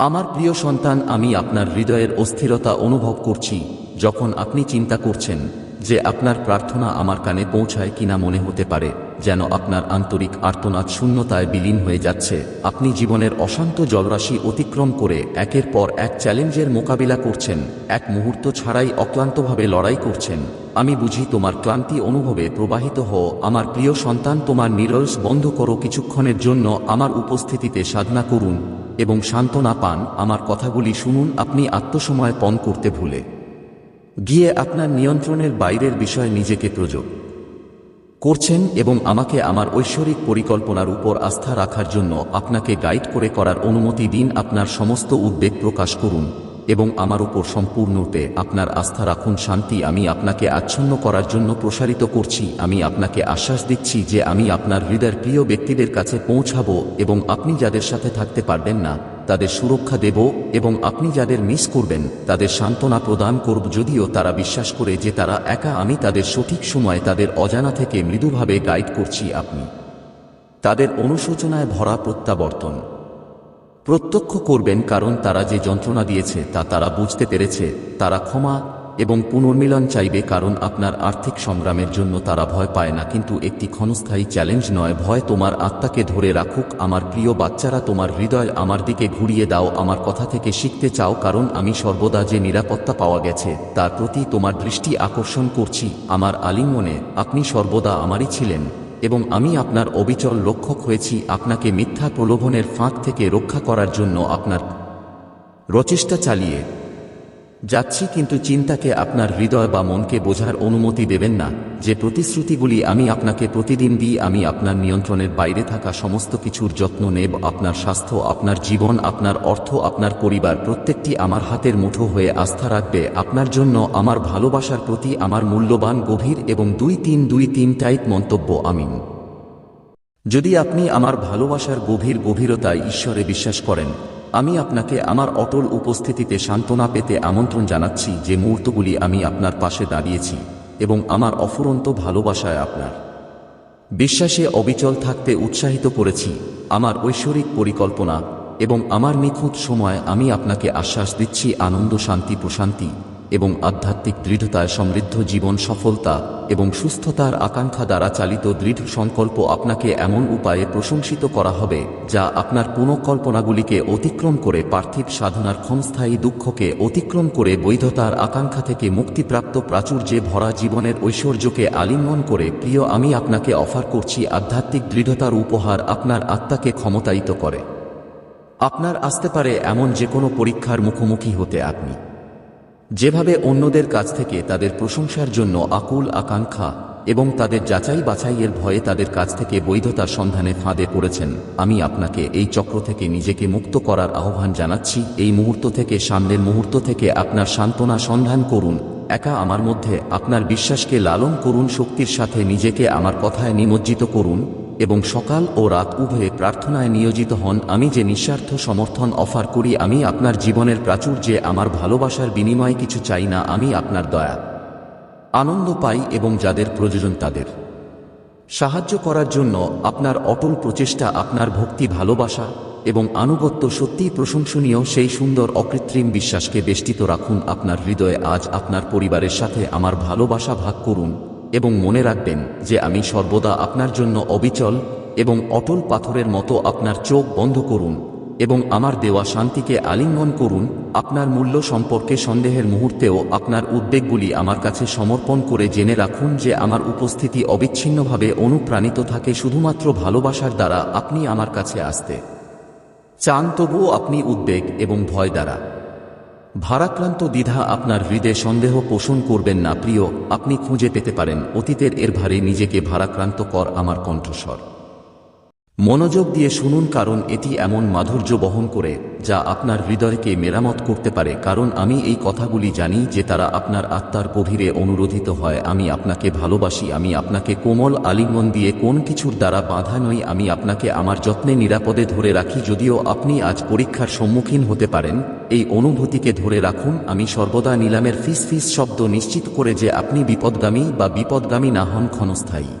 আমার প্রিয় সন্তান, আমি আপনার হৃদয়ের অস্থিরতা অনুভব করছি, যখন আপনি চিন্তা করছেন যে আপনার প্রার্থনা আমার কানে পৌঁছায় কিনা মনে হতে পারে, যেন আপনার আন্তরিক আর্তনাদ শূন্যতায় বিলীন হয়ে যাচ্ছে। আপনি জীবনের অশান্ত জলরাশি অতিক্রম করে একের পর এক চ্যালেঞ্জের মোকাবিলা করছেন, এক মুহূর্ত ছাড়াই অক্লান্তভাবে লড়াই করছেন। আমি বুঝি তোমার ক্লান্তি অনুভবে প্রবাহিত হও, আমার প্রিয় সন্তান, তোমার নিরলস বন্ধ করো কিছুক্ষণের জন্য আমার উপস্থিতিতে সাধনা করুন। এবং সান্ত্বনা পান, আমার কথাগুলি শুনুন, আপনি আত্মসময় পণ করতে ভুলে। গিয়ে আপনার নিয়ন্ত্রণের বাইরের বিষয়ে নিজেকে প্রযোগ। করছেন এবং আমাকে আমার ঐশ্বরিক পরিকল্পনার উপর আস্থা রাখার জন্য আপনাকে গাইড করে করার অনুমতি দিন, আপনার সমস্ত উদ্বেগ প্রকাশ করুন। এবং আমার উপর সম্পূর্ণরূপে আপনার আস্থা রাখুন, শান্তি আমি আপনাকে আচ্ছন্ন করার জন্য প্রসারিত করছি। আমি আপনাকে আশ্বাস দিচ্ছি যে আমি আপনার হৃদয়ের প্রিয় ব্যক্তিদের কাছে পৌঁছাবো এবং আপনি যাদের সাথে থাকতে পারবেন না, তাদের সুরক্ষা দেব এবং আপনি যাদের মিস করবেন, তাদের সান্ত্বনা প্রদান করব। যদিও তারা বিশ্বাস করে যে তারা একা, আমি তাদের সঠিক সময়ে তাদের অজানা থেকে মৃদুভাবে গাইড করছি আপনি। তাদের অনুশোচনায় ভরা প্রত্যাবর্তন। প্রত্যক্ষ করবেন কারণ তারা যে যন্ত্রণা দিয়েছে তা তারা বুঝতে পেরেছে, তারা ক্ষমা এবং পুনর্মিলন চাইবে কারণ আপনার আর্থিক সংগ্রামের জন্য তারা ভয় পায় না। কিন্তু একটি ক্ষণস্থায়ী চ্যালেঞ্জ নয়, ভয় তোমার আত্মাকে ধরে রাখুক, আমার প্রিয় বাচ্চারা তোমার হৃদয় আমার দিকে ঘুরিয়ে দাও, আমার কথা থেকে শিখতে চাও কারণ আমি সর্বদা যে নিরাপত্তা পাওয়া গেছে, তার প্রতি তোমার দৃষ্টি আকর্ষণ করছি, আমার আলিঙ্গনে আপনি সর্বদা আমারই ছিলেন। এবং আমি আপনার অবিচল লক্ষক হয়েছি আপনাকে মিথ্যা প্রলোভনের ফাঁক থেকে রক্ষা করার জন্য আপনার রচেষ্টা চালিয়ে যাচ্ছি কিন্তু চিন্তাকে আপনার হৃদয় বা মনকে বোঝার অনুমতি দেবেন না। যে প্রতিশ্রুতিগুলি আমি আপনাকে প্রতিদিন দিই, আমি আপনার নিয়ন্ত্রণের বাইরে থাকা সমস্ত কিছুর যত্ন নেব, আপনার স্বাস্থ্য, আপনার জীবন, আপনার অর্থ, আপনার পরিবার, প্রত্যেকটি আমার হাতের মুঠো হয়ে আস্থা রাখবে। আপনার জন্য আমার ভালোবাসার প্রতি আমার মূল্যবান, গভীর এবং দুই তিন দুই তিন টাইপ মন্তব্য, আমিন। যদি আপনি আমার ভালোবাসার গভীর গভীরতায় ঈশ্বরে বিশ্বাস করেন আমি আপনাকে আমার অটল উপস্থিতিতে সান্ত্বনা পেতে আমন্ত্রণ জানাচ্ছি যে মুহূর্তগুলি আমি আপনার পাশে দাঁড়িয়েছি এবং আমার অফুরন্ত ভালোবাসায় আপনার। বিশ্বাসে অবিচল থাকতে উৎসাহিত করেছি, আমার ঐশ্বরিক পরিকল্পনা এবং আমার নিখুঁত সময় আমি আপনাকে আশ্বাস দিচ্ছি আনন্দ শান্তি প্রশান্তি এবং আধ্যাত্মিক দৃঢ়তায় সমৃদ্ধ জীবন সফলতা এবং সুস্থতার আকাঙ্ক্ষা দ্বারা চালিত দৃঢ় সংকল্প আপনাকে এমন উপায়ে প্রশংসিত করা হবে, যা আপনার পুনঃকল্পনাগুলিকে অতিক্রম করে পার্থিব সাধনার ক্ষণস্থায়ী দুঃখকে অতিক্রম করে বৈধতার আকাঙ্ক্ষা থেকে মুক্তিপ্রাপ্ত প্রাচুর্যে ভরা জীবনের ঐশ্বর্যকে আলিঙ্গন করে, প্রিয়, আমি আপনাকে অফার করছি আধ্যাত্মিক দৃঢ়তার উপহার আপনার আত্মাকে ক্ষমতায়িত করে। আপনার আসতে পারে এমন যে কোনো পরীক্ষার মুখোমুখি হতে আপনি। যেভাবে অন্যদের কাছ থেকে তাদের প্রশংসার জন্য আকুল আকাঙ্ক্ষা এবং তাদের যাচাই বাছাইয়ের ভয়ে তাদের কাছ থেকে বৈধতার সন্ধানে ফাঁদে পড়েছেন, আমি আপনাকে এই চক্র থেকে নিজেকে মুক্ত করার আহ্বান জানাচ্ছি। এই মুহূর্ত থেকে, সামনের মুহূর্ত থেকে আপনার সান্ত্বনা সন্ধান করুন, একা আমার মধ্যে আপনার বিশ্বাসকে লালন করুন, শক্তির সাথে নিজেকে আমার কথায় নিমজ্জিত করুন। এবং সকাল ও রাত উভয়ে প্রার্থনায় নিয়োজিত হন, আমি যে নিঃস্বার্থ সমর্থন অফার করি, আমি আপনার জীবনের প্রাচুর্যে আমার ভালোবাসার বিনিময়ে কিছু চাই না, আমি আপনার দয়া। আনন্দ পাই এবং যাদের প্রয়োজন তাদের। সাহায্য করার জন্য আপনার অটল প্রচেষ্টা, আপনার ভক্তি, ভালোবাসা এবং আনুগত্য সত্যিই প্রশংসনীয়। সেই সুন্দর অকৃত্রিম বিশ্বাসকে বেষ্টিত রাখুন, আপনার হৃদয়ে আজ আপনার পরিবারের সাথে আমার ভালোবাসা ভাগ করুন। এবং মনে রাখবেন যে আমি সর্বদা আপনার জন্য অবিচল এবং অটল পাথরের মতো আপনার চোখ বন্ধ করুন এবং আমার দেওয়া শান্তিকে আলিঙ্গন করুন, আপনার মূল্য সম্পর্কে সন্দেহের মুহূর্তেও আপনার উদ্বেগগুলি আমার কাছে সমর্পণ করে জেনে রাখুন যে আমার উপস্থিতি অবিচ্ছিন্নভাবে অনুপ্রাণিত থাকে শুধুমাত্র ভালোবাসার দ্বারা আপনি আমার কাছে আসতে চান, তবুও আপনি উদ্বেগ এবং ভয় দ্বারা। ভারাক্রান্ত দ্বিধা আপনার হৃদয়ে সন্দেহ পোষণ করবেন না, প্রিয়। আপনি খুঁজে পেতে পারেন। অতীতের এর ভারে নিজেকে ভারাক্রান্ত কর আমার কণ্ঠস্বর। মনোযোগ দিয়ে শুনুন কারণ এটি এমন মাধুর্য বহন করে যা আপনার হৃদয়কে মেরামত করতে পারে, কারণ আমি এই কথাগুলি জানি যে তারা আপনার আত্মার গভীরে অনুরোধিত হয়, আমি আপনাকে ভালোবাসি, আমি আপনাকে কোমল আলিঙ্গন দিয়ে কোন কিছুর দ্বারা বাধা নই, আমি আপনাকে আমার যত্নে নিরাপদে ধরে রাখি, যদিও আপনি আজ পরীক্ষার সম্মুখীন হতে পারেন, এই অনুভূতিকে ধরে রাখুন, আমি সর্বদা নিলামের ফিস ফিস শব্দ নিশ্চিত করে যে আপনি বিপদগামী বা বিপদগামী না হন ক্ষণস্থায়ী।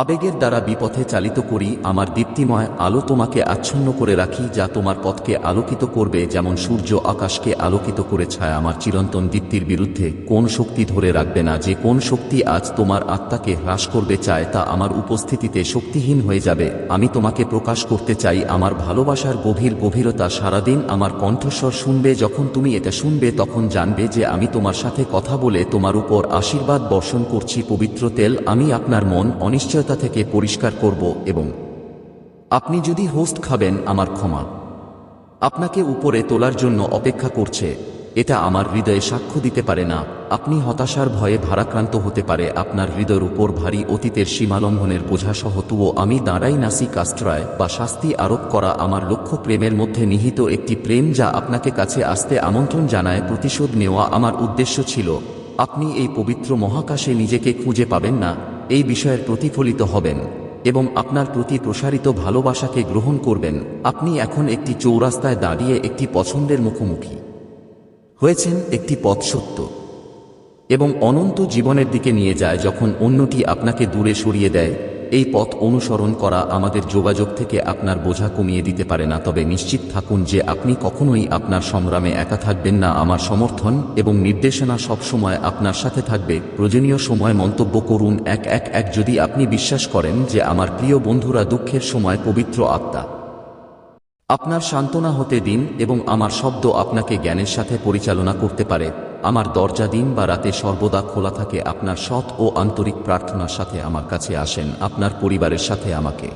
আবেগের দ্বারা বিপথে চালিত করি আমার দীপ্তিময় আলো তোমাকে আচ্ছন্ন করে রাখি, যা তোমার পথকে আলোকিত করবে, যেমন সূর্য আকাশকে আলোকিত করে ছায়। আমার চিরন্তন দীপ্তির বিরুদ্ধে কোন শক্তি ধরে রাখবে না? যে কোন শক্তি আজ তোমার আত্মাকে হ্রাস করবে চায়, তা আমার উপস্থিতিতে শক্তিহীন হয়ে যাবে। আমি তোমাকে প্রকাশ করতে চাই, আমার ভালোবাসার গভীর গভীরতা সারাদিন আমার কণ্ঠস্বর শুনবে। যখন তুমি এটা শুনবে, তখন জানবে যে আমি তোমার সাথে কথা বলে তোমার উপর আশীর্বাদ বর্ষণ করছি। পবিত্র তেল, আমি আপনার মন অনিশ্চয়তা থেকে পরিষ্কার করব এবং আপনি যদি হোস্ট খাবেন আমার ক্ষমা। আপনাকে উপরে তোলার জন্য অপেক্ষা করছে, এটা আমার হৃদয়ে সাক্ষ্য দিতে পারে না। আপনি হতাশার ভয়ে ভারাক্রান্ত হতে পারে, আপনার হৃদয়ের উপর ভারী অতীতের সীমালঙ্ঘনের বোঝাসহ তুও আমি দাঁড়াই নাসি কাস্ট্রয় বা শাস্তি আরোপ করা আমার লক্ষ্য প্রেমের মধ্যে নিহিত একটি প্রেম যা আপনাকে কাছে আসতে আমন্ত্রণ জানায় প্রতিশোধ নেওয়া আমার উদ্দেশ্য ছিল। আপনি এই পবিত্র মহাকাশে নিজেকে খুঁজে পাবেন না। এই বিষয়ের প্রতিফলিত হবেন এবং আপনার প্রতি প্রসারিত ভালোবাসাকে গ্রহণ করবেন। আপনি এখন একটি চৌরাস্তায় দাঁড়িয়ে একটি পছন্দের মুখোমুখি হয়েছেন একটি পথ সত্য এবং অনন্ত জীবনের দিকে নিয়ে যায় যখন অন্যটি আপনাকে দূরে সরিয়ে দেয়। এই পথ অনুসরণ করা আমাদের যোগাযোগ থেকে আপনার বোঝা কমিয়ে দিতে পারে না। তবে নিশ্চিত থাকুন যে আপনি কখনোই আপনার সংগ্রামে একা থাকবেন না। আমার সমর্থন এবং নির্দেশনা সবসময় আপনার সাথে থাকবে। প্রয়োজনীয় সময় মন্তব্য করুন এক এক এক যদি আপনি বিশ্বাস করেন যে আমার প্রিয় বন্ধুরা দুঃখের সময় পবিত্র আত্মা। আপনার সান্ত্বনা হতে দিন এবং আমার শব্দ আপনাকে জ্ঞানের সাথে পরিচালনা করতে পারে। আমার দরজা দিন বা রাতে সর্বদা খোলা থাকে, আপনার সৎ ও আন্তরিক প্রার্থনার সাথে আমার কাছে আসেন, আপনার পরিবারের সাথে আমাকে।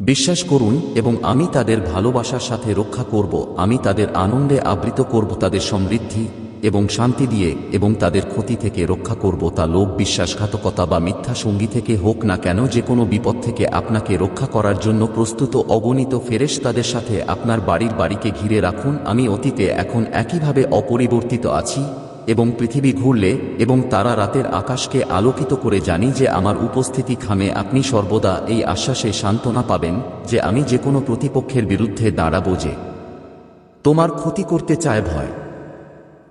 বিশ্বাস করুন এবং আমি তাদের ভালোবাসার সাথে রক্ষা করব, আমি তাদের আনন্দে আবৃত করব, তাদের সমৃদ্ধি এবং শান্তি দিয়ে এবং তাদের ক্ষতি থেকে রক্ষা করব তা লোক বিশ্বাসঘাতকতা বা মিথ্যা সঙ্গী থেকে হোক না কেন, যে কোনো বিপদ থেকে আপনাকে রক্ষা করার জন্য প্রস্তুত অগণিত ফেরেশ তাদের সাথে আপনার বাড়ির বাড়িকে ঘিরে রাখুন। আমি অতীতে এখন একইভাবে অপরিবর্তিত আছি এবং পৃথিবী ঘুরলে এবং তারা রাতের আকাশকে আলোকিত করে জানি যে আমার উপস্থিতি খামে আপনি সর্বদা এই আশ্বাসে সান্ত্বনা পাবেন যে আমি যে কোনো প্রতিপক্ষের বিরুদ্ধে দাঁড়াবো যে তোমার ক্ষতি করতে চায় ভয়।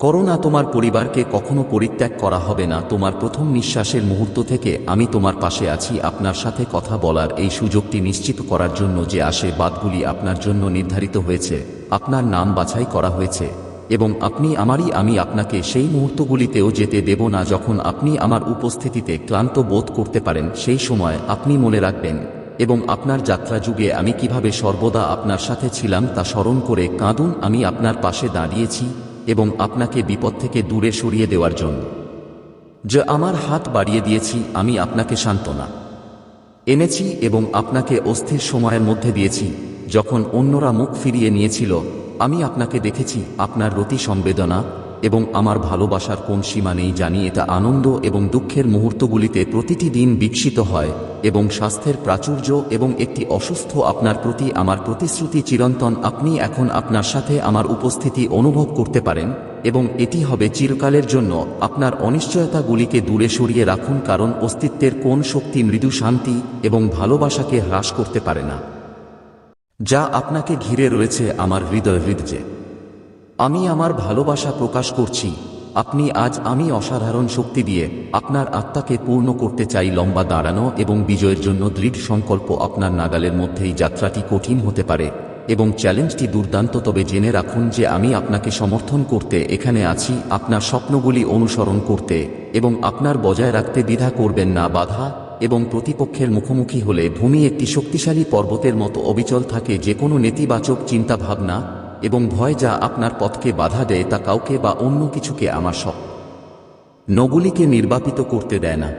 করোনা তোমার পরিবারকে কখনো পরিত্যাগ করা হবে না। তোমার প্রথম নিঃশ্বাসের মুহূর্ত থেকে আমি তোমার পাশে আছি। আপনার সাথে কথা বলার এই সুযোগটি নিশ্চিত করার জন্য যে আসে বাদগুলি আপনার জন্য নির্ধারিত হয়েছে, আপনার নাম বাছাই করা হয়েছে, এবং আপনি আমারই আমি আপনাকে সেই মুহূর্তগুলিতেও যেতে দেব না যখন আপনি আমার উপস্থিতিতে ক্লান্ত বোধ করতে পারেন। সেই সময় আপনি মনে রাখবেন, এবং আপনার যাত্রা যুগে আমি কীভাবে সর্বদা আপনার সাথে ছিলাম তা স্মরণ করে কাঁদুন, আমি আপনার পাশে দাঁড়িয়েছি এবং আপনাকে বিপদ থেকে দূরে সরিয়ে দেওয়ার জন্য। যে আমার হাত বাড়িয়ে দিয়েছি, আমি আপনাকে সান্ত্বনা। এনেছি এবং আপনাকে অস্থির সময়ের মধ্যে দিয়েছি, যখন অন্যরা মুখ ফিরিয়ে নিয়েছিল, আমি আপনাকে দেখেছি, আপনার রতি সংবেদনা এবং আমার ভালোবাসার কোন সীমা নেই জানি এটা আনন্দ এবং দুঃখের মুহূর্তগুলিতে প্রতিটি দিন বিকশিত হয় এবং স্বাস্থ্যের প্রাচুর্য এবং একটি অসুস্থ আপনার প্রতি আমার প্রতিশ্রুতি চিরন্তন আপনি এখন আপনার সাথে আমার উপস্থিতি অনুভব করতে পারেন এবং এটি হবে চিরকালের জন্য আপনার অনিশ্চয়তাগুলিকে দূরে সরিয়ে রাখুন কারণ অস্তিত্বের কোন শক্তি মৃদু শান্তি এবং ভালোবাসাকে হ্রাস করতে পারে না। যা আপনাকে ঘিরে রয়েছে আমার হৃদয় হৃদয়ে। আমি আমার ভালোবাসা প্রকাশ করছি। আপনি আজ আমি অসাধারণ শক্তি দিয়ে আপনার আত্মাকে পূর্ণ করতে চাই লম্বা দাঁড়ানো এবং বিজয়ের জন্য দৃঢ় সংকল্প আপনার নাগালের মধ্যেই যাত্রাটি কঠিন হতে পারে এবং চ্যালেঞ্জটি দুর্দান্ত, তবে জেনে রাখুন যে আমি আপনাকে সমর্থন করতে এখানে আছি, আপনার স্বপ্নগুলি অনুসরণ করতে এবং আপনার বজায় রাখতে দ্বিধা করবেন না, বাধা এবং প্রতিপক্ষের মুখোমুখি হলে ভূমি একটি শক্তিশালী পর্বতের মতো অবিচল থাকে যে কোনো নেতিবাচক চিন্তাভাবনা এবং ভয় যা আপনার পথকে বাধা দেয় তা কাউকে বা অন্য কিছুকে আমার সব নগুলিকে নির্বাপিত করতে দেয় না।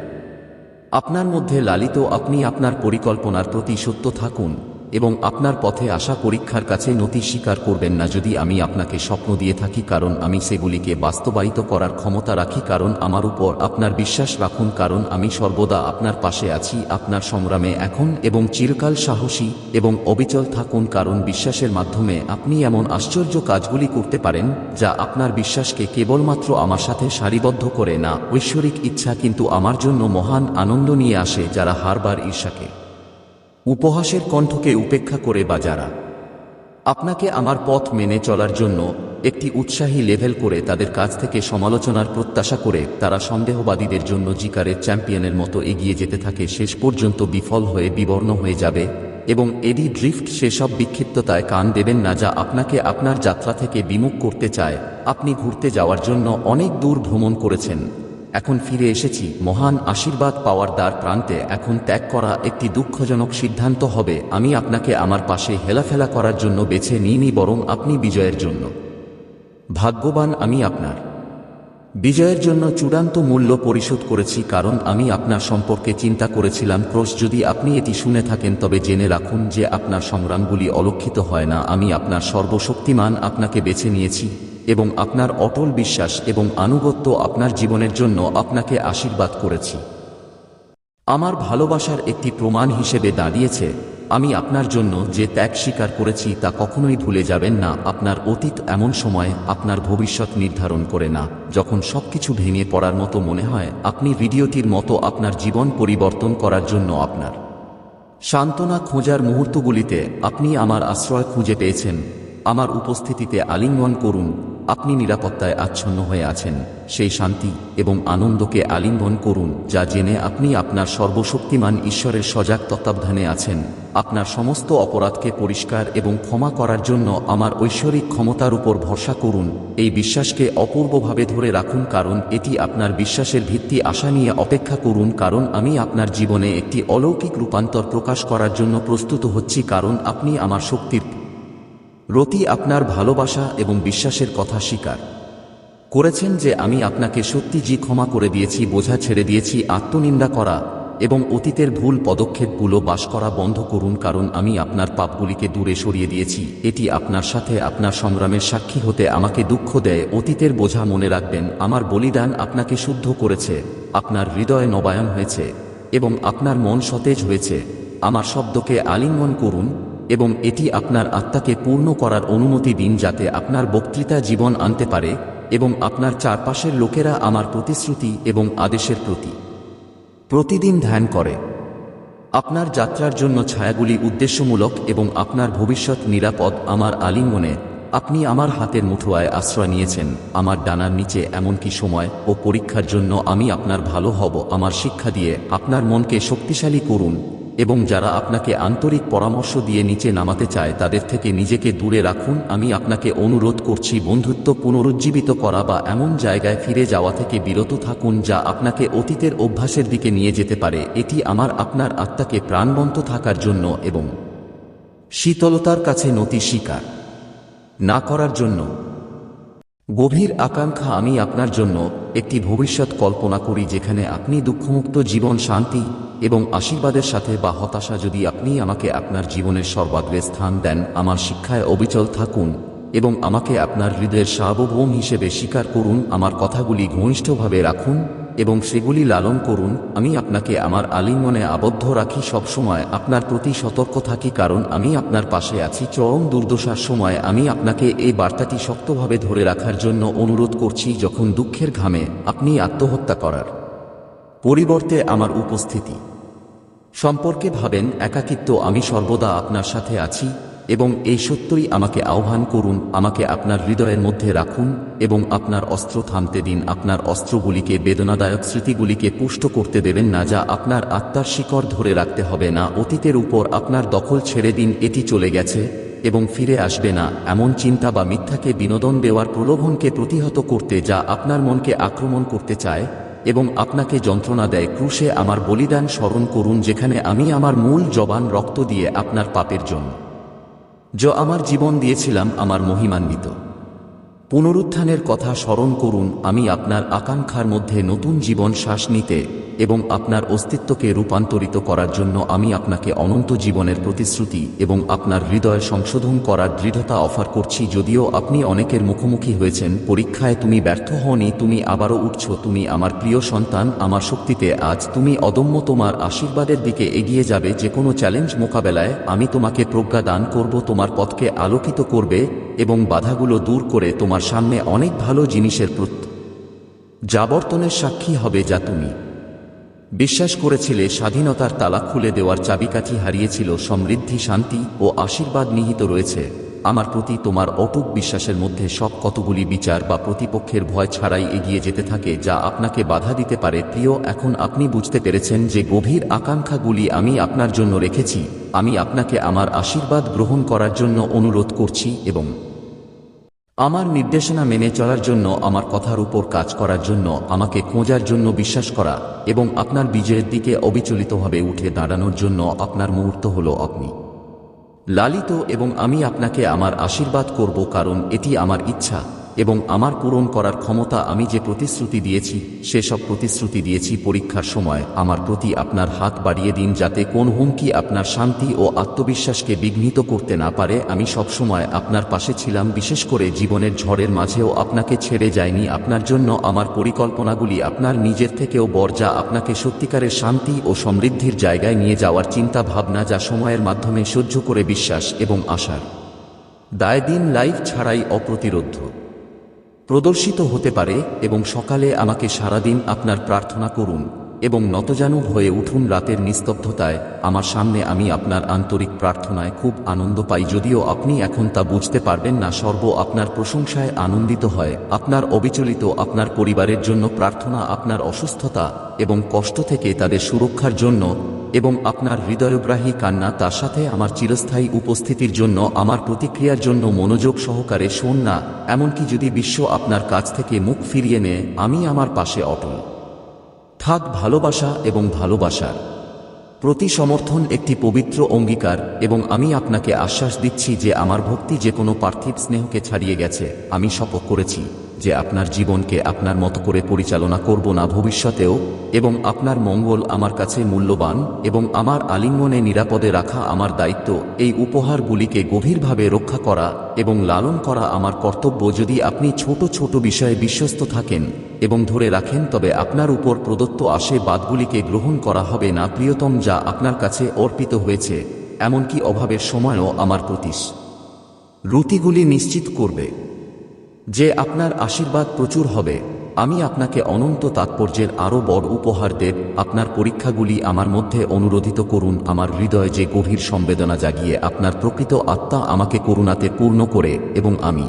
আপনার মধ্যে লালিত আপনি আপনার পরিকল্পনার প্রতি সত্য থাকুন। এবং আপনার পথে আসা পরীক্ষার কাছে নতি স্বীকার করবেন না যদি আমি আপনাকে স্বপ্ন দিয়ে থাকি, কারণ আমি সেগুলিকে বাস্তবায়িত করার ক্ষমতা রাখি, কারণ আমার উপর আপনার বিশ্বাস রাখুন, কারণ আমি সর্বদা আপনার পাশে আছি, আপনার সংগ্রামে এখন এবং চিরকাল সাহসী এবং অবিচল থাকুন, কারণ বিশ্বাসের মাধ্যমে আপনি এমন আশ্চর্য কাজগুলি করতে পারেন, যা আপনার বিশ্বাসকে কেবলমাত্র আমার সাথে সারিবদ্ধ করে না, ঐশ্বরিক ইচ্ছা কিন্তু আমার জন্য মহান আনন্দ নিয়ে আসে, যারা হারবার ঈর্ষাকে। উপহাসের কণ্ঠকে উপেক্ষা করে বা যারা আপনাকে আমার পথ মেনে চলার জন্য একটি উৎসাহী লেভেল করে তাদের কাছ থেকে সমালোচনার প্রত্যাশা করে তারা সন্দেহবাদীদের জন্য জিকারের চ্যাম্পিয়নের মতো এগিয়ে যেতে থাকে, শেষ পর্যন্ত বিফল হয়ে বিবর্ণ হয়ে যাবে এবং এডি ড্রিফট সেসব বিক্ষিপ্ততায় কান দেবেন না যা আপনাকে আপনার যাত্রা থেকে বিমুখ করতে চায়। আপনি ঘুরতে যাওয়ার জন্য অনেক দূর ভ্রমণ করেছেন। এখন ফিরে এসেছি। মহান আশীর্বাদ পাওয়ার দ্বার প্রান্তে এখন ত্যাগ করা একটি দুঃখজনক সিদ্ধান্ত হবে। আমি আপনাকে আমার পাশে হেলাফেলা করার জন্য বেছে নিইনি বরং আপনি বিজয়ের জন্য। ভাগ্যবান আমি আপনার। বিজয়ের জন্য চূড়ান্ত মূল্য পরিশোধ করেছি কারণ আমি আপনার সম্পর্কে চিন্তা করেছিলাম। ক্রোশ, যদি আপনি এটি শুনে থাকেন, তবে জেনে রাখুন যে আপনার সংগ্রামগুলি অলক্ষিত হয় না। আমি আপনার সর্বশক্তিমান, আপনাকে বেছে নিয়েছি। এবং আপনার অটল বিশ্বাস এবং আনুগত্য আপনার জীবনের জন্য আপনাকে আশীর্বাদ করেছি। আমার ভালোবাসার একটি প্রমাণ হিসেবে দাঁড়িয়েছে, আমি আপনার জন্য যে ত্যাগ স্বীকার করেছি তা কখনোই ভুলে যাবেন না, আপনার অতীত এমন সময় আপনার ভবিষ্যৎ নির্ধারণ করে না, যখন সবকিছু ভেঙে পড়ার মতো মনে হয়, আপনি ভিডিওটির মতো আপনার জীবন পরিবর্তন করার জন্য আপনার সান্ত্বনা খোঁজার মুহূর্তগুলিতে আপনি আমার আশ্রয় খুঁজে পেয়েছেন আমার উপস্থিতিতে আলিঙ্গন করুন। আপনি নিরাপত্তায় আচ্ছন্ন হয়ে আছেন। সেই শান্তি এবং আনন্দকে আলিঙ্গন করুন, যা জেনে আপনি আপনার সর্বশক্তিমান ঈশ্বরের সজাগ তত্ত্বাবধানে আছেন। আপনার সমস্ত অপরাধকে পরিষ্কার এবং ক্ষমা করার জন্য আমার ঐশ্বরিক ক্ষমতার উপর ভরসা করুন। এই বিশ্বাসকে অপূর্বভাবে ধরে রাখুন, কারণ এটি আপনার বিশ্বাসের ভিত্তি আশা নিয়ে অপেক্ষা করুন, কারণ আমি আপনার জীবনে একটি অলৌকিক রূপান্তর প্রকাশ করার জন্য প্রস্তুত হচ্ছি, কারণ আপনি আমার শক্তির রতি আপনার ভালোবাসা এবং বিশ্বাসের কথা স্বীকার। করেছেন যে আমি আপনাকে সত্যি জি ক্ষমা করে দিয়েছি, বোঝা ছেড়ে দিয়েছি, আত্মনিন্দা করা এবং অতীতের ভুল পদক্ষেপগুলো বাস করা বন্ধ করুন কারণ আমি আপনার পাপগুলিকে দূরে সরিয়ে দিয়েছি। এটি আপনার সাথে আপনার সংগ্রামের সাক্ষী হতে আমাকে দুঃখ দেয়। অতীতের বোঝা মনে রাখবেন, আমার বলিদান আপনাকে শুদ্ধ করেছে, আপনার হৃদয় নবায়ন হয়েছে এবং আপনার মন সতেজ হয়েছে। আমার শব্দকে আলিঙ্গন করুন এবং এটি আপনার আত্মাকে পূর্ণ করার অনুমতি দিন যাতে আপনার বক্তৃতা জীবন আনতে পারে এবং আপনার চারপাশের লোকেরা আমার প্রতিশ্রুতি এবং আদেশের প্রতি। প্রতিদিন ধ্যান করে। আপনার যাত্রার জন্য ছায়াগুলি উদ্দেশ্যমূলক এবং আপনার ভবিষ্যৎ নিরাপদ আমার আলিঙ্গনে, আপনি আমার হাতের মুঠোয় আশ্রয় নিয়েছেন, আমার ডানার নিচে এমনকি সময় ও পরীক্ষার জন্য আমি আপনার ভালো হব, আমার শিক্ষা দিয়ে আপনার মনকে শক্তিশালী করুন। এবং যারা আপনাকে আন্তরিক পরামর্শ দিয়ে নিচে নামাতে চায় তাদের থেকে নিজেকে দূরে রাখুন। আমি আপনাকে অনুরোধ করছি, বন্ধুত্ব পুনরুজ্জীবিত করা বা এমন জায়গায় ফিরে যাওয়া থেকে বিরত থাকুন যা আপনাকে অতীতের অভ্যাসের দিকে নিয়ে যেতে পারে। এটি আমার, আপনার আত্মাকে প্রাণবন্ত থাকার জন্য এবং শীতলতার কাছে নতি স্বীকার না করার জন্য। গভীর আকাঙ্ক্ষা আমি আপনার জন্য একটি ভবিষ্যৎ কল্পনা করি যেখানে আপনি দুঃখমুক্ত জীবন, শান্তি এবং আশীর্বাদের সাথে বা হতাশা যদি আপনি আমাকে আপনার জীবনের সর্বাগ্রে স্থান দেন, আমার শিক্ষায় অবিচল থাকুন এবং আমাকে আপনার হৃদয়ের সার্বভৌম হিসেবে স্বীকার করুন, আমার কথাগুলি ঘনিষ্ঠভাবে রাখুন। এবং সেগুলি লালন করুন, আমি আপনাকে আমার আলিঙ্গনে আবদ্ধ রাখি সবসময়, আপনার প্রতি সতর্ক থাকি কারণ আমি আপনার পাশে আছি। চরম দুর্দশার সময় আমি আপনাকে এই বার্তাটি শক্তভাবে ধরে রাখার জন্য অনুরোধ করছি যখন দুঃখের ঘামে আপনি আত্মহত্যা করার পরিবর্তে আমার উপস্থিতি। সম্পর্কে ভাবেন, একাকিত্ব আমি সর্বদা আপনার সাথে আছি। এবং এই সত্যই আমাকে আহ্বান করুন, আমাকে আপনার হৃদয়ের মধ্যে রাখুন এবং আপনার অস্ত্র থামতে দিন, আপনার অস্ত্রগুলিকে বেদনাদায়ক স্মৃতিগুলিকে পুষ্ট করতে দেবেন না, যা আপনার আত্মার শিকড় ধরে রাখতে হবে না, অতীতের উপর আপনার দখল ছেড়ে দিন, এটি চলে গেছে এবং ফিরে আসবে না, এমন চিন্তা বা মিথ্যাকে বিনোদন দেওয়ার প্রলোভনকে প্রতিহত করতে, যা আপনার মনকে আক্রমণ করতে চায় এবং আপনাকে যন্ত্রণা দেয়, ক্রুশে আমার বলিদান স্মরণ করুন, যেখানে আমি আমার মূল জবান রক্ত দিয়ে আপনার পাপের জন্য। য আমার জীবন দিয়েছিলাম আমার মহিমান্বিত। পুনরুত্থানের কথা স্মরণ করুন, আমি আপনার আকাঙ্ক্ষার মধ্যে নতুন জীবন শ্বাস নিতে এবং আপনার অস্তিত্বকে রূপান্তরিত করার জন্য আমি আপনাকে অনন্ত জীবনের প্রতিশ্রুতি এবং আপনার হৃদয় সংশোধন করার দৃঢ়তা অফার করছি যদিও আপনি অনেকের মুখোমুখি হয়েছেন, পরীক্ষায় তুমি ব্যর্থ হওনি, তুমি আবারও উঠছ, তুমি আমার প্রিয় সন্তান, আমার শক্তিতে আজ তুমি অদম্য তোমার আশীর্বাদের দিকে এগিয়ে যাবে যে কোনো চ্যালেঞ্জ মোকাবেলায় আমি তোমাকে প্রজ্ঞা দান করব, তোমার পথকে আলোকিত করবে এবং বাধাগুলো দূর করে তোমার সামনে অনেক ভালো জিনিসের প্রত্য যাবর্তনের সাক্ষী হবে যা তুমি। বিশ্বাস করেছিলে স্বাধীনতার তালা খুলে দেওয়ার চাবিকাঠি হারিয়েছিল সমৃদ্ধি, শান্তি ও আশীর্বাদ নিহিত রয়েছে। আমার প্রতি তোমার অটুট বিশ্বাসের মধ্যে সব কতগুলি বিচার বা প্রতিপক্ষের ভয় ছাড়াই এগিয়ে যেতে থাকে যা আপনাকে বাধা দিতে পারে। প্রিয়, এখন আপনি বুঝতে পেরেছেন যে গভীর আকাঙ্ক্ষাগুলি আমি আপনার জন্য রেখেছি। আমি আপনাকে আমার আশীর্বাদ গ্রহণ করার জন্য অনুরোধ করছি এবং আমার নির্দেশনা মেনে চলার জন্য আমার কথার উপর কাজ করার জন্য আমাকে খোঁজার জন্য বিশ্বাস করা এবং আপনার বিজয়ের দিকে অবিচলিতভাবে উঠে দাঁড়ানোর জন্য আপনার মুহূর্ত হল আপনি লালিত এবং আমি আপনাকে আমার আশীর্বাদ করব কারণ এটি আমার ইচ্ছা। এবং আমার পূরণ করার ক্ষমতা আমি যে প্রতিশ্রুতি দিয়েছি, সেসব প্রতিশ্রুতি দিয়েছি পরীক্ষার সময়। আমার প্রতি আপনার হাত বাড়িয়ে দিন যাতে কোন হুমকি আপনার শান্তি ও আত্মবিশ্বাসকে বিঘ্নিত করতে না পারে। আমি সবসময় আপনার পাশে ছিলাম, বিশেষ করে জীবনের ঝড়ের মাঝেও আপনাকে ছেড়ে যায়নি। আপনার জন্য আমার পরিকল্পনাগুলি আপনার নিজের থেকেও বর যা আপনাকে সত্যিকারের শান্তি ও সমৃদ্ধির জায়গায় নিয়ে যাওয়ার চিন্তা ভাবনা যা সময়ের মাধ্যমে সহ্য করে বিশ্বাস এবং আশার। দায় দিন লাইফ ছাড়াই অপ্রতিরোধ। প্রদর্শিত হতে পারে এবং সকালে আমাকে সারাদিন আপনার প্রার্থনা করুন এবং নতজানু হয়ে উঠুন রাতের নিস্তব্ধতায়, আমার সামনে আমি আপনার আন্তরিক প্রার্থনায় খুব আনন্দ পাই যদিও আপনি এখন তা বুঝতে পারবেন না সর্ব আপনার প্রশংসায় আনন্দিত হয়, আপনার অবিচলিত আপনার পরিবারের জন্য প্রার্থনা, আপনার অসুস্থতা এবং কষ্ট থেকে তাদের সুরক্ষার জন্য এবং আপনার হৃদয়গ্রাহী কান্না তার সাথে আমার চিরস্থায়ী উপস্থিতির জন্য, আমার প্রতিক্রিয়ার জন্য মনোযোগ সহকারে শোন না, এমনকি যদি বিশ্ব আপনার কাছ থেকে মুখ ফিরিয়ে নেয়, আমি আমার পাশে অটল। থাক ভালোবাসা এবং ভালোবাসার। প্রতি সমর্থন একটি পবিত্র অঙ্গীকার, এবং আমি আপনাকে আশ্বাস দিচ্ছি যে আমার ভক্তি যে কোনো পার্থিব স্নেহকে ছাড়িয়ে গেছে, আমি শপথ করেছি। যে আপনার জীবনকে আপনার মতো করে পরিচালনা করব না ভবিষ্যতেও, এবং আপনার মঙ্গল আমার কাছে মূল্যবান, এবং আমার আলিঙ্গনে নিরাপদে রাখা আমার দায়িত্ব, এই উপহারগুলিকে গভীরভাবে রক্ষা করা এবং লালন করা আমার কর্তব্য যদি আপনি ছোট ছোট বিষয়ে বিশ্বস্ত থাকেন এবং ধরে রাখেন তবে আপনার উপর প্রদত্ত আশীর্বাদগুলিকে গ্রহণ করা হবে না প্রিয়তম যা আপনার কাছে অর্পিত হয়েছে, এমনকি অভাবের সময়ও আমার প্রতিশ। রুতিগুলি নিশ্চিত করবে। যে আপনার আশীর্বাদ প্রচুর হবে, আমি আপনাকে অনন্ত তাৎপর্যের আরও বড় উপহার দেব, আপনার পরীক্ষাগুলি আমার মধ্যে অনুরোধিত করুন, আমার হৃদয়ে যে গভীর সম্বেদনা জাগিয়ে আপনার প্রকৃত আত্মা আমাকে করুণাতে পূর্ণ করে এবং আমি।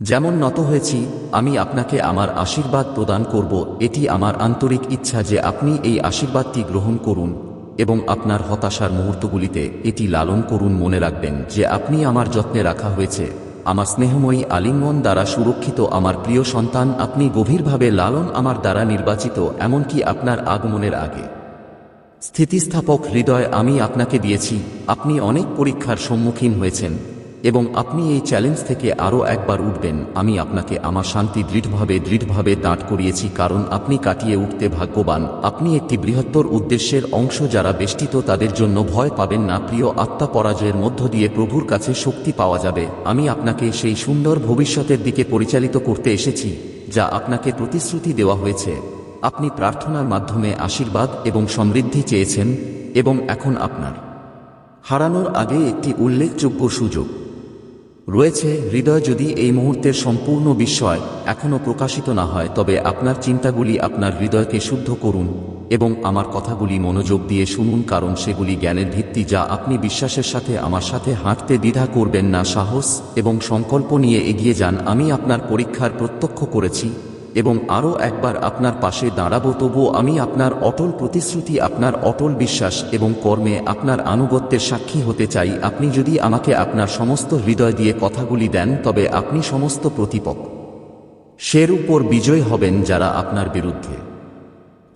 যেমন নত হয়েছি, আমি আপনাকে আমার আশীর্বাদ প্রদান করব, এটি আমার আন্তরিক ইচ্ছা যে আপনি এই আশীর্বাদটি গ্রহণ করুন এবং আপনার হতাশার মুহূর্তগুলিতে এটি লালন করুন মনে রাখবেন যে আপনি আমার যত্নে রাখা হয়েছে। আমার স্নেহময়ী আলিঙ্গন দ্বারা সুরক্ষিত আমার প্রিয় সন্তান, আপনি গভীরভাবে লালন আমার দ্বারা নির্বাচিত, এমনকি আপনার আগমনের আগে। স্থিতিস্থাপক হৃদয়, আমি আপনাকে দিয়েছি, আপনি অনেক পরীক্ষার সম্মুখীন হয়েছেন। এবং আপনি এই চ্যালেঞ্জ থেকে আরও একবার উঠবেন। আমি আপনাকে আমার শান্তি দৃঢ়ভাবে দৃঢ়ভাবে দাঁড় করিয়েছি কারণ আপনি কাটিয়ে উঠতে ভাগ্যবান। আপনি একটি বৃহত্তর উদ্দেশ্যের অংশ যারা বেষ্টিত তাদের জন্য ভয় পাবেন না। প্রিয় আত্মা পরাজয়ের মধ্য দিয়ে প্রভুর কাছে শক্তি পাওয়া যাবে। আমি আপনাকে সেই সুন্দর ভবিষ্যতের দিকে পরিচালিত করতে এসেছি, যা আপনাকে প্রতিশ্রুতি দেওয়া হয়েছে। আপনি প্রার্থনার মাধ্যমে আশীর্বাদ এবং সমৃদ্ধি চেয়েছেন, এবং এখন আপনার হারানোর আগে একটি উল্লেখযোগ্য সুযোগ। রয়েছে, হৃদয় যদি এই মুহূর্তের সম্পূর্ণ বিস্ময় এখনও প্রকাশিত না হয়, তবে আপনার চিন্তাগুলি আপনার হৃদয়কে শুদ্ধ করুন এবং আমার কথাগুলি মনোযোগ দিয়ে শুনুন, কারণ সেগুলি জ্ঞানের ভিত্তি যা আপনি বিশ্বাসের সাথে আমার সাথে হাঁটতে দ্বিধা করবেন না, সাহস এবং সংকল্প নিয়ে এগিয়ে যান। আমি আপনার পরীক্ষার প্রত্যক্ষ করেছি। এবং আরও একবার আপনার পাশে দাঁড়াবো, তবুও আমি আপনার অটল প্রতিশ্রুতি, আপনার অটল বিশ্বাস এবং কর্মে আপনার আনুগত্যের সাক্ষী হতে চাই। আপনি যদি আমাকে আপনার সমস্ত হৃদয় দিয়ে কথাগুলি দেন, তবে আপনি সমস্ত প্রতিপক্ষ। সের উপর বিজয় হবেন যারা আপনার বিরুদ্ধে।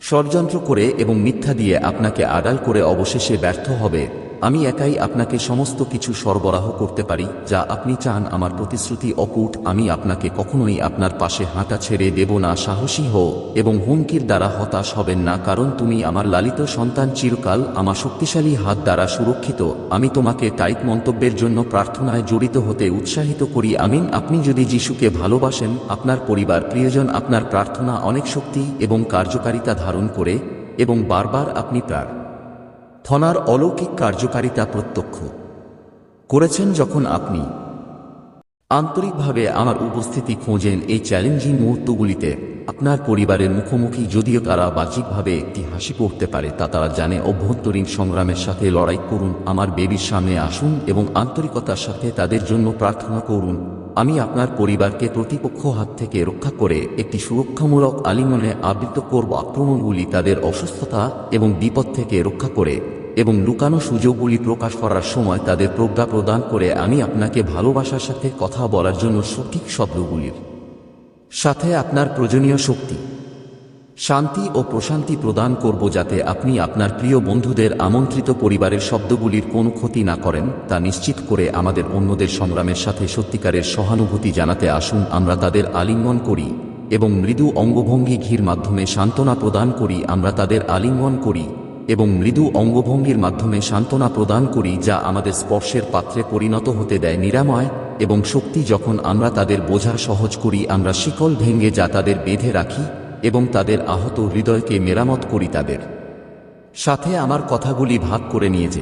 ষড়যন্ত্র করে এবং মিথ্যা দিয়ে আপনাকে আড়াল করে অবশেষে ব্যর্থ হবে। আমি একাই আপনাকে সমস্ত কিছু সরবরাহ করতে পারি, যা আপনি চান আমার প্রতিশ্রুতি অকুট, আমি আপনাকে কখনোই আপনার পাশে হাঁটা ছেড়ে দেব না, সাহসী হো এবং হুমকির দ্বারা হতাশ হবেন না, কারণ তুমি আমার লালিত সন্তান চিরকাল আমার শক্তিশালী হাত দ্বারা সুরক্ষিত, আমি তোমাকে টাইট মন্তব্যের জন্য প্রার্থনায় জড়িত হতে উৎসাহিত করি, আমিন, আপনি যদি যিশুকে ভালোবাসেন, আপনার পরিবার, প্রিয়জন, আপনার প্রার্থনা অনেক শক্তি এবং কার্যকারিতা ধারণ করে, এবং বারবার আপনি প্রার থনার অলৌকিক কার্যকারিতা প্রত্যক্ষ। করেছেন যখন আপনি। আন্তরিকভাবে আমার উপস্থিতি খোঁজেন এই চ্যালেঞ্জিং মুহূর্তগুলিতে। আপনার পরিবারের মুখোমুখি যদিও তারা বাহ্যিকভাবে একটি হাসি পড়তে পারে, তা তারা জানে। অভ্যন্তরীণ সংগ্রামের সাথে লড়াই করুন, আমার বেবির সামনে আসুন এবং আন্তরিকতার সাথে তাদের জন্য প্রার্থনা করুন। আমি আপনার পরিবারকে প্রতিপক্ষ হাত থেকে রক্ষা করে একটি সুরক্ষামূলক আলিঙ্গনে আবৃত করব আক্রমণগুলি তাদের অসুস্থতা এবং বিপদ থেকে রক্ষা করে এবং লুকানো সুযোগগুলি প্রকাশ করার সময় তাদের প্রজ্ঞা প্রদান করে আমি আপনাকে ভালোবাসার সাথে কথা বলার জন্য সঠিক শব্দগুলির সাথে আপনার প্রয়োজনীয় শক্তি। শান্তি ও প্রশান্তি প্রদান করব যাতে আপনি আপনার প্রিয় বন্ধুদের আমন্ত্রিত পরিবারের শব্দগুলির কোনো ক্ষতি না করেন, তা নিশ্চিত করে আমাদের অন্যদের সংগ্রামের সাথে সত্যিকারের সহানুভূতি জানাতে আসুন, আমরা তাদের আলিঙ্গন করি এবং মৃদু অঙ্গভঙ্গি ঘির মাধ্যমে সান্ত্বনা প্রদান করি, আমরা তাদের আলিঙ্গন করি এবং মৃদু অঙ্গভঙ্গির মাধ্যমে সান্ত্বনা প্রদান করি যা আমাদের স্পর্শের পাত্রে পরিণত হতে দেয় নিরাময় এবং শক্তি যখন আমরা তাদের বোঝা সহজ করি, আমরা শিকল ভেঙে যা তাদের বেঁধে রাখি এবং তাদের আহত হৃদয়কে মেরামত করি তাদের। সাথে আমার কথাগুলি ভাগ করে নিয়ে যে,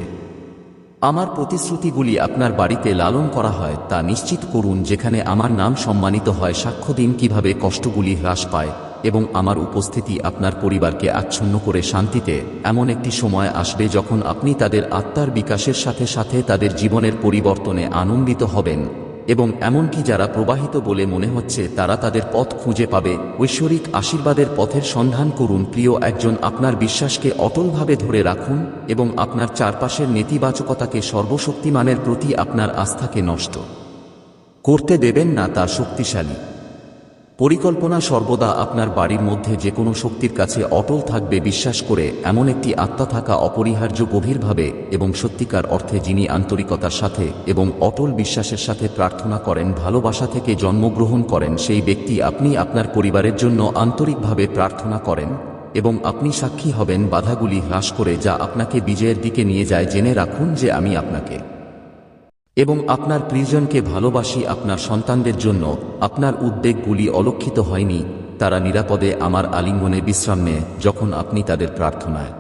আমার প্রতিশ্রুতিগুলি আপনার বাড়িতে লালন করা হয় তা নিশ্চিত করুন যেখানে আমার নাম সম্মানিত হয় সাক্ষ্য দিন কীভাবে কষ্টগুলি হ্রাস পায় এবং আমার উপস্থিতি আপনার পরিবারকে আচ্ছন্ন করে শান্তিতে এমন একটি সময় আসবে যখন আপনি তাদের আত্মার বিকাশের সাথে সাথে তাদের জীবনের পরিবর্তনে আনন্দিত হবেন। এবং এমনকি যারা প্রবাহিত বলে মনে হচ্ছে তারা তাদের পথ খুঁজে পাবে। ঐশ্বরিক আশীর্বাদের পথের সন্ধান করুন। প্রিয় একজন, আপনার বিশ্বাসকে অটলভাবে ধরে রাখুন এবং আপনার চারপাশের নেতিবাচকতাকে সর্বশক্তিমানের প্রতি আপনার আস্থাকে নষ্ট করতে দেবেন না তা শক্তিশালী। পরিকল্পনা সর্বদা আপনার বাড়ির মধ্যে যে কোনো শক্তির কাছে অটল থাকবে বিশ্বাস করে এমন একটি আত্মা থাকা অপরিহার্য গভীরভাবে এবং সত্যিকার অর্থে যিনি আন্তরিকতার সাথে এবং অটল বিশ্বাসের সাথে প্রার্থনা করেন, ভালোবাসা থেকে জন্মগ্রহণ করেন, সেই ব্যক্তি আপনি আপনার পরিবারের জন্য আন্তরিকভাবে প্রার্থনা করেন এবং আপনি সাক্ষী হবেন বাধাগুলি হ্রাস করে যা আপনাকে বিজয়ের দিকে নিয়ে যায়। জেনে রাখুন যে আমি আপনাকে এবং আপনার প্রিয়জনকে ভালোবাসি আপনার সন্তানদের জন্য, আপনার উদ্বেগগুলি অলক্ষিত হয়নি, তারা নিরাপদে আমার আলিঙ্গনে বিশ্রাম নেয় যখন আপনি তাদের প্রার্থনায়।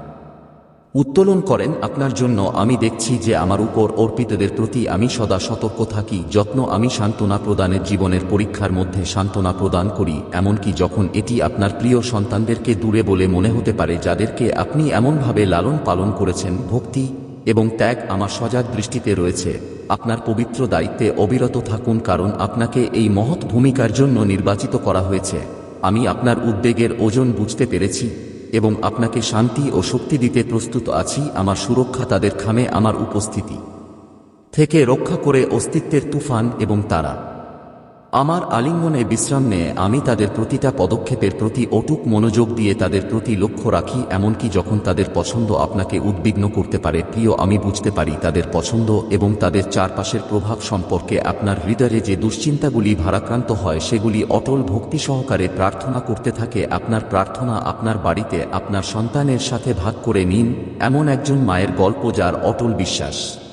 উত্তোলন করেন, আপনার জন্য আমি দেখছি যে আমার উপর অর্পিতদের প্রতি আমি সদা সতর্ক থাকি, যত্ন আমি সান্ত্বনা প্রদানের জীবনের পরীক্ষার মধ্যে সান্ত্বনা প্রদান করি, এমনকি যখন এটি আপনার প্রিয় সন্তানদেরকে দূরে বলে মনে হতে পারে, যাদেরকে আপনি এমনভাবে লালন পালন করেছেন, ভক্তি এবং ত্যাগ আমার সজাগ দৃষ্টিতে রয়েছে। আপনার পবিত্র দায়িত্বে অবিরত থাকুন কারণ আপনাকে এই মহৎ ভূমিকার জন্য নির্বাচিত করা হয়েছে। আমি আপনার উদ্বেগের ওজন বুঝতে পেরেছি এবং আপনাকে শান্তি ও শক্তি দিতে প্রস্তুত আছি। আমার সুরক্ষা তাদের খামে আমার উপস্থিতি থেকে রক্ষা করে অস্তিত্বের তুফান এবং তারা আমার আলিঙ্গনে বিশ্রাম নিয়ে আমি তাদের প্রতিটা পদক্ষেপের প্রতি অটুক মনোযোগ দিয়ে তাদের প্রতি লক্ষ্য রাখি, এমনকি যখন তাদের পছন্দ আপনাকে উদ্বিগ্ন করতে পারে, প্রিয়, আমি বুঝতে পারি তাদের পছন্দ এবং তাদের চারপাশের প্রভাব সম্পর্কে আপনার হৃদয়ে যে দুশ্চিন্তাগুলি ভারাক্রান্ত হয়, সেগুলি অটল ভক্তি সহকারে প্রার্থনা করতে থাকে, আপনার প্রার্থনা আপনার বাড়িতে আপনার সন্তানের সাথে ভাগ করে নিন, এমন একজন মায়ের গল্প যার অটল বিশ্বাস।